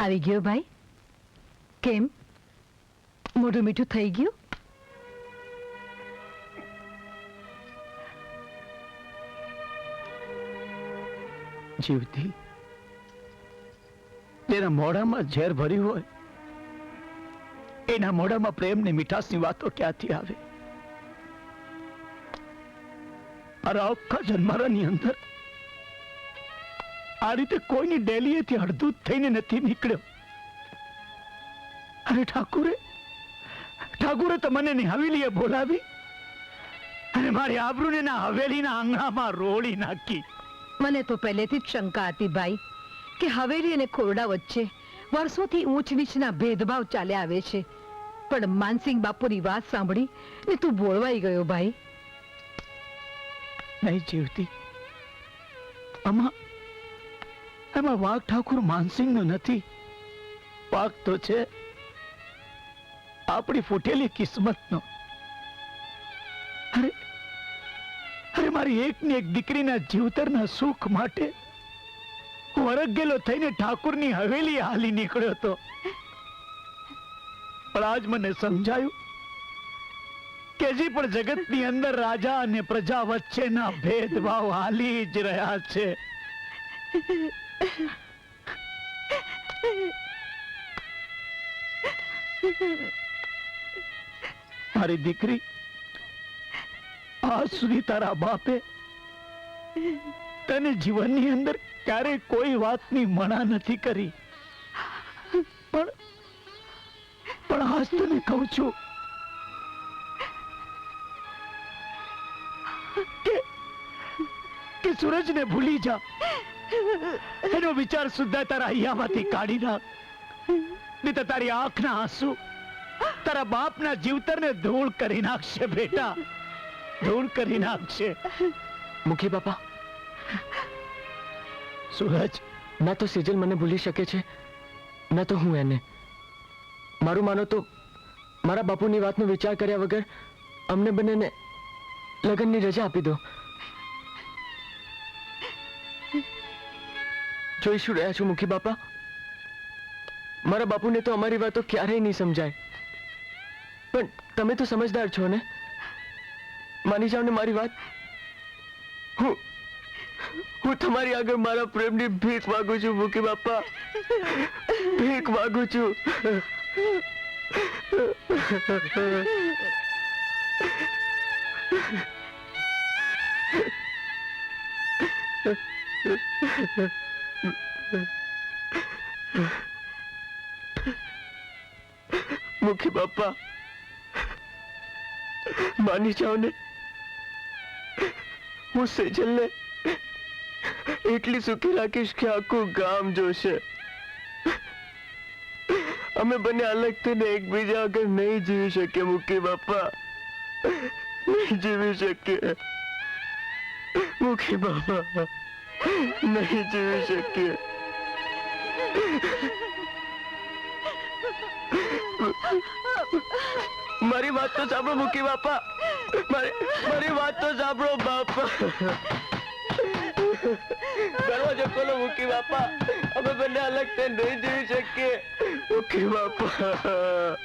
આવી ગયો ભાઈ કેમ મોઢું મીઠું થઈ ગયું જીવતી તેના મોઢામાં ઝેર ભર્યું હોય એના મોઢામાં પ્રેમ ને મીઠાશની વાતો ક્યાંથી આવે અરે આખા જન્મારાની અંદર આ રીતે કોઈની ડેલીએથી અડધું થઈને નથી નીકળ્યો. અરે ઠાકુરે ઠાકુરે તો મને ની હવેલીએ બોલાવી. અને મારી આબરૂને ના હવેલીના આંગણામાં રોળી નાખી. મને તો પહેલેથી જ શંકા હતી ભાઈ કે હવેલી અને ખોરડા વચ્ચે વર્ષોથી ઊંચ નીચના ભેદભાવ ચાલ્યા આવે છે. પણ માનસિંહ બાપુની વાત સાંભળી ને તું બોળવાઈ ગયો ભાઈ. નહીં જીવતી. આમાં એમાં વાઘ ઠાકુર માનસિંહનો નથી. વાઘ તો છે આપણી ફૂટેલી કિસ્મતનો. અરે અરે મારી એકની એક દીકરીના જીવતરના સુખ માટે વરગ ગયેલો થઈને ઠાકુરની હવેલી હાલી નીકળ્યો હતો. પણ આજ મને સમજાયું કે હજી પણ જગતની અંદર રાજા અને પ્રજા વચ્ચેના ભેદભાવ હાલી જ રહ્યા છે. મારી દીકરી, આ સુધી તારા બાપે તને જીવનની અંદર ક્યારેય કોઈ વાતની મણા નથી કરી. પણ પણ આજ તને કહું છું કે સૂરજને ભૂલી જા. એનો વિચાર સુદ્ધા તારા અહીંયામાંથી કાઢી નાખ. નહીં તો તારી આંખના આંસુ તારા બાપના જીવતરને ધૂળ કરી નાખશે બેટા. ધૂળ કરી નાખશે. મુખી બાપા. સુરજ. ના તો સેજલ મને ભૂલી શકે છે. ના તો હું એને. મારું માનો તો મારા બાપુની વાતનો વિચાર કર્યા વગર અમને બંનેને લગ્નની રજા આપી દો. જોઈ શું રહ્યા છો મુખી બાપા, મારા બાપુને તો અમારી વાતો ક્યારેય નહીં સમજાય. પણ તમે તો સમજદાર છો ને? માની જાઓ ને મારી વાત. હું હું તમારી આગળ મારા પ્રેમની ભીખ માંગુ છું મુખી બાપા. ભીખ માંગુ છું. મુખી બાપા માની જાઓ ને હું સેજલને એટલી સુખી રાખીશ કે આખું ગામ જોશે અમે બંને અલગ થઈને એકબીજા આગળ નહીં જીવી શકીએ મુખી બાપા નહીં જીવી શકીએ મુખી બાપા નહીં જીવી શકીએ મારી વાત તો સાંભળો મૂકી બાપા મારી મારી વાત તો સાંભળો બાપા દરવાજો ખોલો મૂકી બાપા અમે બંને અલગ થઈને નહીં જીવી શકીએ મુકી બાપા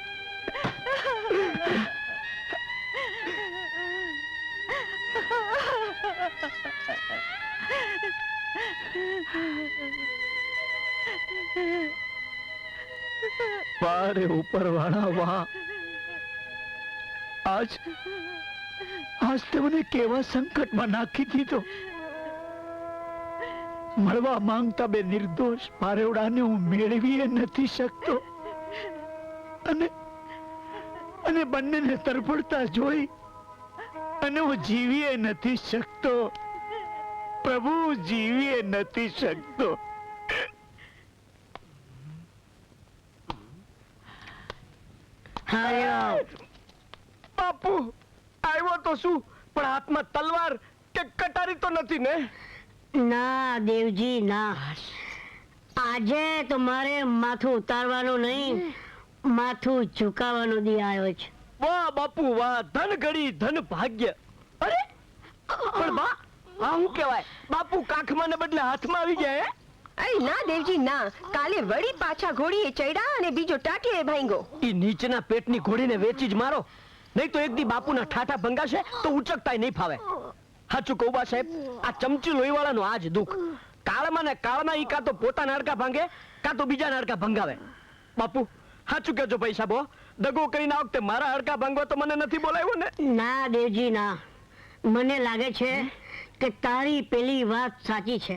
વારે ઉપર વાળા વા આજ આજ તે કેવા સંકટમાં નાખી દીધો. મળવા માંગતા બે નિર્દોષ પારેવડાને હું મેળવી નથી શકતો. અને અને બંનેને તરફડતા જોઈ અને હું જીવીએ નથી શકતો. પ્રભુ જીવીએ નથી શકતો. બાપુ આવ્યો તો શું? પણ હાથમાં તલવાર કે કટારી તો નથી ને? ના દેવજી ના. આજે તો મારે માથું ઉતારવાનું નહીં માથું ઝુકાવવાનો દી આવ્યો છે. વાહ બાપુ વાહ. ધન ઘડી ધન ભાગ્ય. અરે પણ બા આ શું કહેવાય. બાપુ કાખમાં ને બદલે હાથમાં આવી જાય અરે ના દેવજી ના. કાલે વળી પાછા ઘોડીએ ચડ્યા અને બીજો ટાટીએ ભાંગ્યો. ઈ નીચેના પેટની ઘોડીને વેચી જ મારો. નહીં તો એક દી બાપુના ઠાઠા ભંગાશે તો ઉચકતાય નહીં ફાવે. હાચું કહું બા સાહેબ આ ચમચી લોહીવાળાનું આ જ દુઃખ. કાળમાં ને કાળમાં ઈ કાં તો પોતાના નાડકા ભાંગે કાં તો બીજા નાડકા ભંગાવે. બાપુ હાચું કેજો પૈસા બો દગો કરીને આ વખતે મારા હાડકા ભાંગવા તો મને નથી બોલાવ્યો ને? ના દેવજી ના. મને લાગે છે કે તારી પેલી વાત સાચી છે.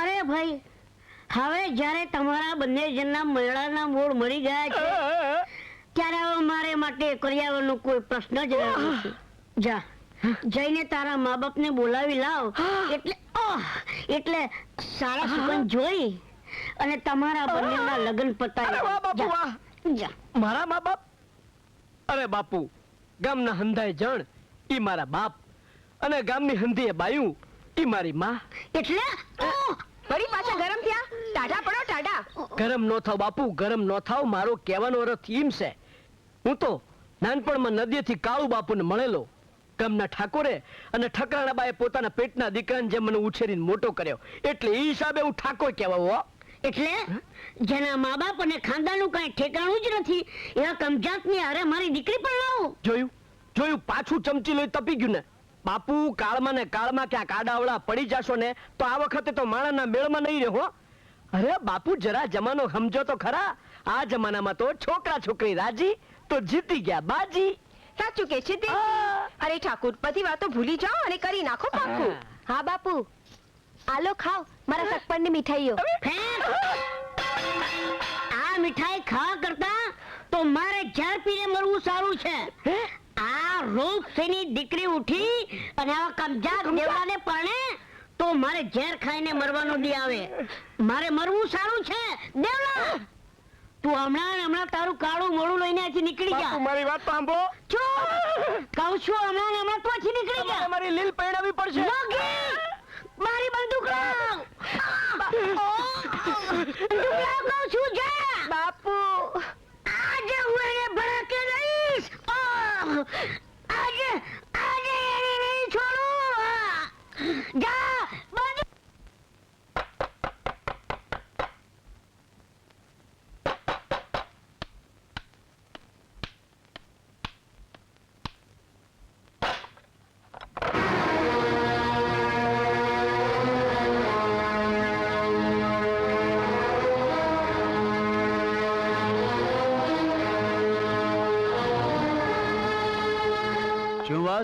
અરે ભાઈ હવે જ્યારે તમારા બંને જણના મેળાના મૂળ મળી ગયા છે ત્યારે હવે મારે માટે કરિયાવરનો કોઈ પ્રશ્ન જ નથી. જા જઈને તારા મા બાપને બોલાવી લાવ. એટલે એટલે સારા સુગંધ જોઈ અને તમારા બંનેના લગ્ન પતાવી જા મારા મા બાપ અરે બાપુ ગામના હંધાય જણ ઈ મારા બાપ અને ગામની હંધીએ બાયું ઈ મારી માં. એટલે! વળી પાછા ગરમ થયા? ટાટા પડો ટાટા ગરમ નો થાવ બાપુ ગરમ નો થાવ મારો કહેવાનો અર્થ ઈમ છે. હું તો નાનપણમાં નદીએથી કાળુ બાપુને મળેલો ગામના ઠાકોરે અને ઠકરાણાબાએ પોતાના પેટના દીકરાને જેમ મને ઉછેરીને મોટો કર્યો. એટલે ઈ હિસાબે હું ઠાકોર કહેવાવો એટલે? જેના મા બાપ અને ખાનદાનનું કાંઈ ઠેકાણું જ નથી એવા કમજાતની હારે મારી દીકરી પણ લાવો જોયું? જોયું? પાછું ચમચી લઈ તપી ગયું ને. બાપુ કાળમાં ને કાળમાં ક્યાંક આડાવડા પડી જશો ને તો આ વખતે તો માણાના મેળમાં નહીં રહો. અરે બાપુ જરા જમાનો સમજો તો ખરા. આ જમાનામાં તો છોકરા છોકરી રાજી તો જીતી ગયા બાજી. સાચું કે છે તે? અરે ઠાકુર બધી વાતો ભૂલી જાઓ અને કરી નાખો પાકું હા. બાપુ. આલો ખાઓ. મારા સકપણની મીઠાઈઓ! આ મીઠાઈ ખાવા કરતા તો મારે ઝાર પીને મરવું સારું છે. આ રૂપસીની દીકરી ઉઠી અને આવા કમજાત દેવડાને પરણે તો મારે ઝેર ખાઈને મરવાનો દી આવે. મારે મરવું સારું છે. દેવડા! તું હમણાં હમણાં તારું કાળું મોડું લઈને આથી નીકળી જા. મારી વાત સાંભળો. ચૂપ! કહું છું હમણાં હમણાં તું આથી નીકળી જા. મારી લીલ પહેરાવી પડશે. મારી બંદૂક લાવ બંદૂક લાવ કહું છું જા! બાપુ!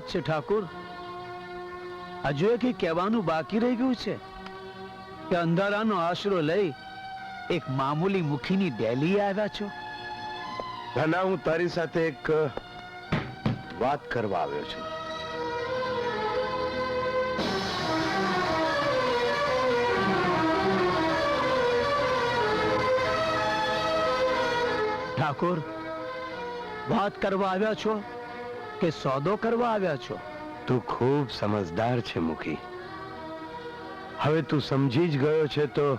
વાત છે ઠાકુર? હજુ એ કઈ કહેવાનું બાકી રહી ગયું છે? કે અંધારાનો આશરો લઈ એક મામૂલી મુખીની ડેલી આવ્યા છો? ધના હું તારી સાથે એક વાત કરવા આવ્યો છું. ઠાકોર વાત કરવા આવ્યા છો? કે સોદો કરવા આવ્યા છો? તું ખૂબ સમજદાર છે, મુખી. હવે તું સમજી જ ગયો છે તો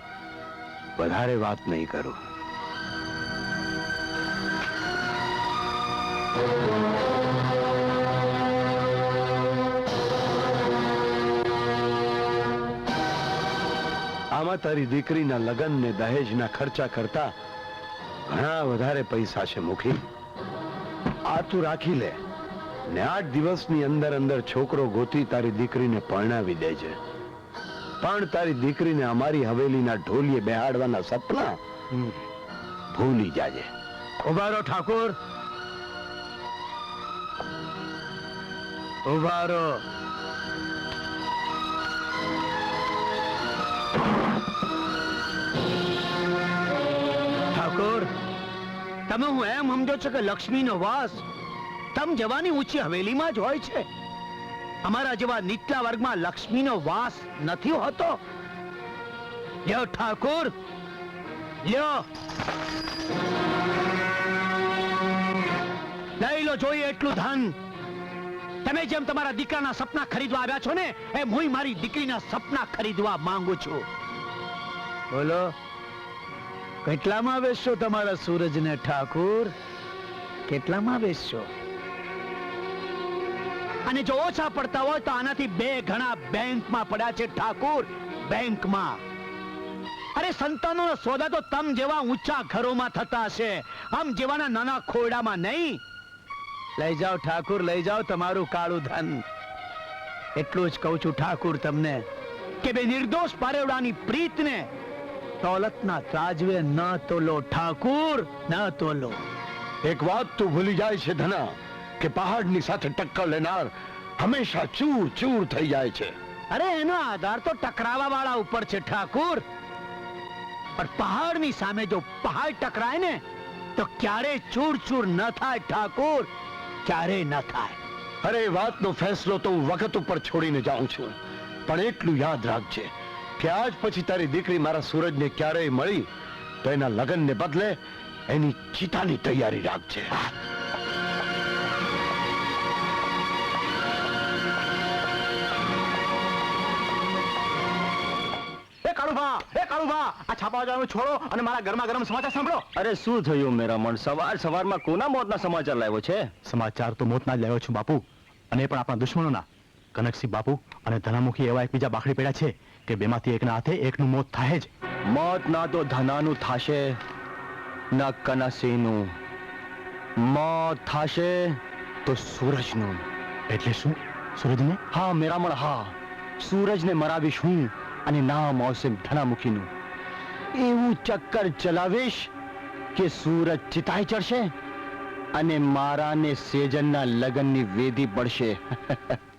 વધારે વાત નહીં કરું. આમાં તારી દીકરીના લગ્ન ને દહેજના ખર્ચા કરતા ઘણા વધારે પૈસા છે, મુખી. આ તું રાખી લે. ને આઠ દિવસની અંદર અંદર છોકરો ગોતી તારી દીકરીને પરણાવી દેજે. પણ તારી દીકરીને અમારી હવેલીના ઢોલીએ બેહાડવાના સપના ભૂલી જાજે. ઉભારો ઠાકોર. ઉભારો. ઠાકોર તમે હું એમ સમજો છો કે લક્ષ્મીનો વાસ તમ જવાની ઊંચી હવેલીમાં જ હોય છે. અમારા જેવા નીચલા વર્ગમાં લક્ષ્મીનો વાસ નથી હોતો. લ્યો ઠાકોર, લ્યો. લઈ લો, જોઈએ એટલું ધન. તમે જેમ તમારા દીકરાના સપના ખરીદવા આવ્યા છો ને, એમ હું મારી દીકરીના સપના ખરીદવા માંગુ છું. બોલો, કેટલામાં વેચશો તમારા સૂરજને ઠાકુર? કેટલામાં વેચશો? અને જો ઓછા પડતા હોય તો આનાથી બે ઘણા બેંકમાં પડ્યા છે ઠાકુર, બેંકમાં. અરે સંતાનોનો સોદા તો તમ જેવા ઊંચા ઘરોમાં થતા હશે. આમ જેવાના નાના ખોડામાં નહીં. લઈ જાઓ ઠાકુર, લઈ જાઓ તમારું કાળું ધન. એટલું જ કહું છું ઠાકુર તમને, કે બે નિર્દોષ પારેવડાની પ્રીતને દોલતના ત્રાજવે ન તોલો ઠાકુર, ન તો લો એક વાત તું ભૂલી જાય છે ધના. કે પહાડની સાથે ટક્કર લેનાર હંમેશા ચૂર ચૂર થઈ જાય છે. અરે એનો આધાર તો ટકરાવા વાળા ઉપર છે ઠાકુર. પણ પહાડની સામે જો પહાડ ટકરાય ને તો ક્યારે ચૂર ચૂર ન થાય ઠાકુર. ક્યારે ન થાય. અરે વાતનો ફેસલો તો હું વખત ઉપર છોડીને જાઉં છું. પણ એટલું યાદ રાખજે કે આજ પછી તારી દીકરી મારા સૂરજને ક્યારેય મળી તો એના લગ્નને બદલે એની ચિતાની તૈયારી રાખજે. કાળુભા એ કાળુભા આ છાપા જવાનું છોડો અને મારા ગરમા ગરમ સમાચાર સાંભળો. અરે શું થયું મેરા સવાર સવારમાં કોના મોતના સમાચાર લાવ્યો છે? સમાચાર તો મોતના જ લાવ્યો છું બાપુ. અને એ પણ આપણા દુશ્મનોના. કનકસિંહ બાપુ અને ધનામુખી એવા એકબીજા બાખડી પડ્યા છે કે બેમાંથી એકના હાથે એકનું મોત થાય જ. મોત ના તો ધનાનું થાશે ના કનસીનું મોત થાશે તો સૂરજનું. એટલે શું? સૂરજને? હા મેરામણ હા. સૂરજને મરાવીશ હું. અને નામ આવશે ધનામુખીનું. એવું ચક્કર ચલાવીશ કે સૂરજ ચિતાઈ ચડશે અને મારા ને સેજનના લગ્નની વેદી પડશે